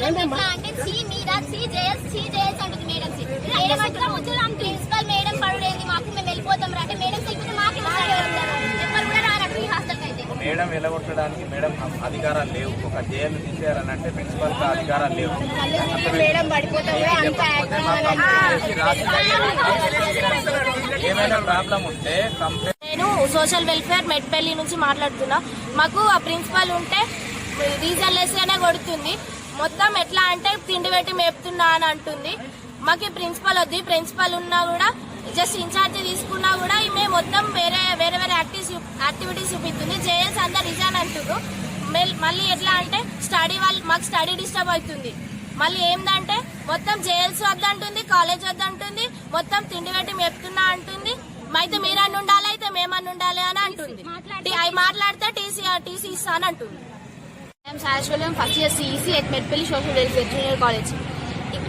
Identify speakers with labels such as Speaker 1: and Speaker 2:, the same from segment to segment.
Speaker 1: Madam అంటే సీ మీరా సీ జేఎస్ సీ జేఎస్ అంటుంది మేడం సీ ముచ్చులు మేడం
Speaker 2: వెలగొట్టడానికి మేడం అధికారాలు లేవు. ఒక జైలు తీసేయాలని అంటే ప్రిన్సిపల్కి అధికారాలు లేవు. ఏమైనా ప్రాబ్లం ఉంటే
Speaker 3: నేను సోషల్ వెల్ఫేర్ మెట్పల్లి నుంచి మాట్లాడుతున్నా. మాకు ఆ ప్రిన్సిపల్ ఉంటే రీజన్ లెస్గానే కొడుతుంది. మొత్తం ఎట్లా అంటే తిండి పెట్టి మేపుతున్నా అని అంటుంది. మాకు ప్రిన్సిపల్ వద్దు. ప్రిన్సిపల్ ఉన్నా కూడా జస్ట్ ఇన్ఛార్జ్ తీసుకున్నా కూడా ఈమె మొత్తం వేరే యాక్టివిటీస్ చూపిస్తుంది. జేఎల్స్ అందరు రిజైన్ అంటున్నారు మళ్ళీ ఎట్లా అంటే స్టడీ వాళ్ళు మాకు స్టడీ డిస్టర్బ్ అవుతుంది. మళ్ళీ ఏందంటే మొత్తం జేఎల్స్ వద్దంటుంది కాలేజ్ వద్దంటుంది మొత్తం తిండి పెట్టి మెప్తున్నా అంటుంది. అయితే మీరన్నీ ఉండాలి అయితే మేమన్నీ ఉండాలి అని అంటుంది. అవి మాట్లాడితే టీసీ టీసీ ఇస్తా అని అంటుంది.
Speaker 4: మేము first year CEC at Metpalli social welfare junior college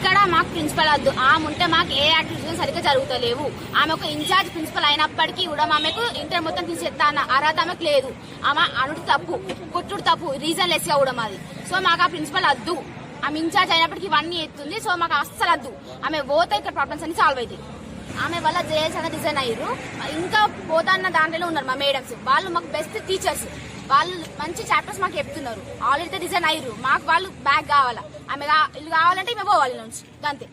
Speaker 4: ఇక్కడ మాకు ప్రిన్సిపల్ వద్దు. ఆమె ఉంటే మాకు ఏ యాక్టివిటీస్ సరిగ్గా జరుగుతలేవు. ఆమె ఒక ఇన్ఛార్జ్ ప్రిన్సిపల్ అయినప్పటికీ కూడా ఆమెకు ఇంటర్ మొత్తం తీసేస్తా అన్న అర్హత ఆమెకు లేదు. ఆమె అనుడు తప్పు కొట్టుడు తప్పు రీజన్ లెస్ కూడా మాది. సో మాకు ఆ ప్రిన్సిపల్ వద్దు. ఆమె ఇన్ఛార్జ్ అయినప్పటికీ ఇవన్నీ ఎత్తుంది. సో మాకు అస్సలు వద్దు. ఆమె పోతే ఇక్కడ ప్రాబ్లమ్స్ అన్ని సాల్వ్ అవుతాయి. ఆమె వల్ల జేఎస్ అనేది డిజైన్ అయ్యారు ఇంకా పోతాన్న దాంట్లో ఉన్నారు మా మేడమ్స్. వాళ్ళు మాకు బెస్ట్ టీచర్స్ వాళ్ళు మంచి చాప్టర్స్ మాకు చెప్తున్నారు. ఆల్రెడీ డిజైన్ అయ్యారు మాకు వాళ్ళు బ్యాగ్ కావాలా. ఆమె ఇల్లు కావాలంటే మేము పోవాలి నుంచి. అంతే